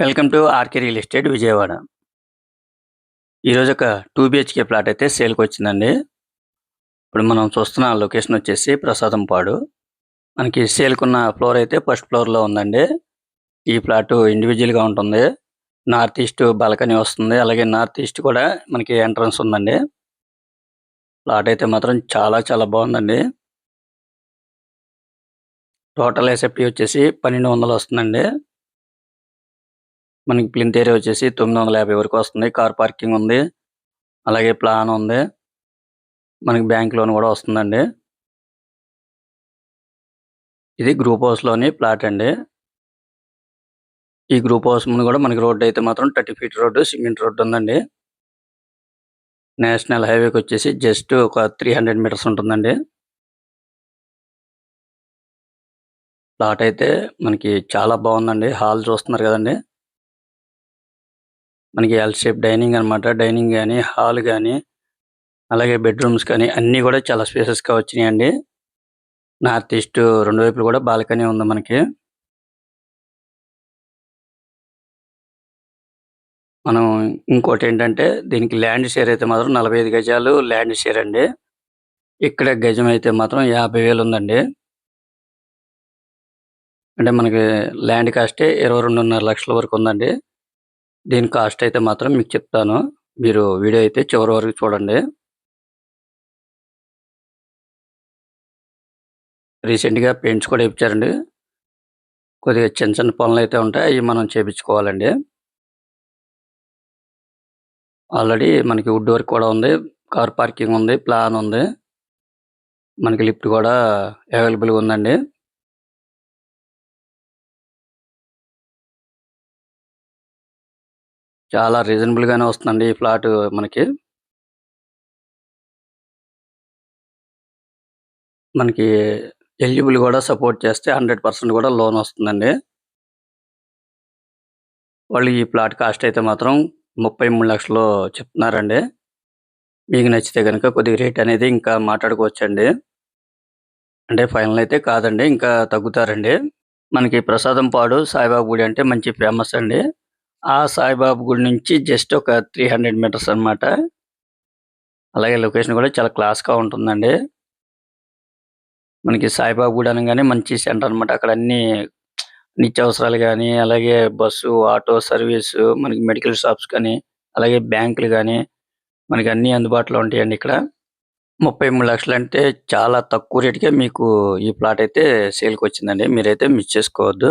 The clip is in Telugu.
Welcome to RK real estate Vijayawada. ఈరోజు ఒక టూ బిహెచ్కే ప్లాట్ అయితే సేల్కి వచ్చిందండి. ఇప్పుడు మనం చూస్తున్న లొకేషన్ వచ్చేసి ప్రసాదం పాడు. మనకి సేల్కున్న ఫ్లోర్ అయితే ఫస్ట్ ఫ్లోర్లో ఉందండి. ఈ ప్లాట్ ఇండివిజువల్గా ఉంటుంది. నార్త్ ఈస్ట్ బాల్కనీ వస్తుంది. అలాగే నార్త్ ఈస్ట్ కూడా మనకి ఎంట్రన్స్ ఉందండి. ప్లాట్ అయితే మాత్రం చాలా చాలా బాగుందండి. టోటల్ ఎస్ఎఫ్టీ వచ్చేసి పన్నెండు వందలు వస్తుందండి. మనకి ప్లింత్ ఏరియా వచ్చేసి తొమ్మిది వందల యాభై వరకు వస్తుంది. కార్ పార్కింగ్ ఉంది. అలాగే ప్లాన్ ఉంది. మనకి బ్యాంక్ లోన్ కూడా వస్తుందండి. ఇది గ్రూప్ హౌస్లోని ప్లాట్ అండి. ఈ గ్రూప్ హౌస్ ముందు కూడా మనకి రోడ్ అయితే మాత్రం thirty feet road cement road ఉందండి. నేషనల్ హైవేకి వచ్చేసి జస్ట్ ఒక త్రీ హండ్రెడ్ మీటర్స్ ఉంటుందండి. ప్లాట్ అయితే మనకి చాలా బాగుందండి. హాల్ చూస్తున్నారు కదండి. మనకి ఎల్ షేప్ డైనింగ్ అన్నమాట. డైనింగ్ కానీ హాల్ కానీ అలాగే బెడ్రూమ్స్ కానీ అన్నీ కూడా చాలా స్పేసెస్గా వచ్చినాయండి. నార్త్ ఈస్ట్ రెండు వైపులు కూడా బాల్కనీ ఉంది మనకి. మనం ఇంకోటి ఏంటంటే దీనికి ల్యాండ్ షేర్ అయితే మాత్రం నలభై ఐదు గజాలు ల్యాండ్ షేర్ అండి. ఇక్కడ గజం అయితే మాత్రం యాభై వేలు ఉందండి. అంటే మనకి ల్యాండ్ కాస్టే ఇరవై రెండున్నర లక్షల వరకు ఉందండి. దీని కాస్ట్ అయితే మాత్రం మీకు చెప్తాను. మీరు వీడియో అయితే చివరి వరకు చూడండి. రీసెంట్గా పెయింట్స్ కూడా ఇచ్చారండి కొద్దిగా చిన్న చిన్న పనులు అయితే ఉంటాయి. అవి మనం చేపించుకోవాలండి. ఆల్రెడీ మనకి వుడ్ వర్క్ కూడా ఉంది. కార్ పార్కింగ్ ఉంది. ప్లాన్ ఉంది. మనకి లిఫ్ట్ కూడా అవైలబుల్గా ఉందండి. చాలా రీజనబుల్ గానే వస్తుందండి ఈ ఫ్లాట్ మనకి. మనకి ఎలిజిబుల్ కూడా సపోర్ట్ చేస్తే హండ్రెడ్ పర్సెంట్ కూడా లోన్ వస్తుందండి. వాళ్ళు ఈ ప్లాట్ కాస్ట్ అయితే మాత్రం ముప్పై మూడు లక్షలు చెప్తున్నారండి. మీకు నచ్చితే కనుక కొద్దిగా రేట్ అనేది ఇంకా మాట్లాడుకోవచ్చండి. అంటే ఫైనల్ అయితే కాదండి ఇంకా తగ్గుతారండి. మనకి ప్రసాదం పాడు సాయిబాబు గుడి అంటే మంచి ఫేమస్ అండి. ఆ సాయిబాబు గుడి నుంచి జస్ట్ ఒక త్రీ హండ్రెడ్ మీటర్స్ అన్నమాట. అలాగే లొకేషన్ కూడా చాలా క్లాస్గా ఉంటుందండి. మనకి సాయిబాబా గుడి అనగానే మంచి సెంటర్ అన్నమాట. అక్కడ అన్ని నిత్యావసరాలు కానీ అలాగే బస్సు ఆటో సర్వీస్ మనకి మెడికల్ షాప్స్ కానీ అలాగే బ్యాంకులు కానీ మనకి అన్ని అందుబాటులో ఉంటాయండి ఇక్కడ. ముప్పై మూడు లక్షలు అంటే చాలా తక్కువ రేటుకే మీకు ఈ ప్లాట్ అయితే సేల్కి వచ్చిందండి. మీరైతే మిస్ చేసుకోవద్దు.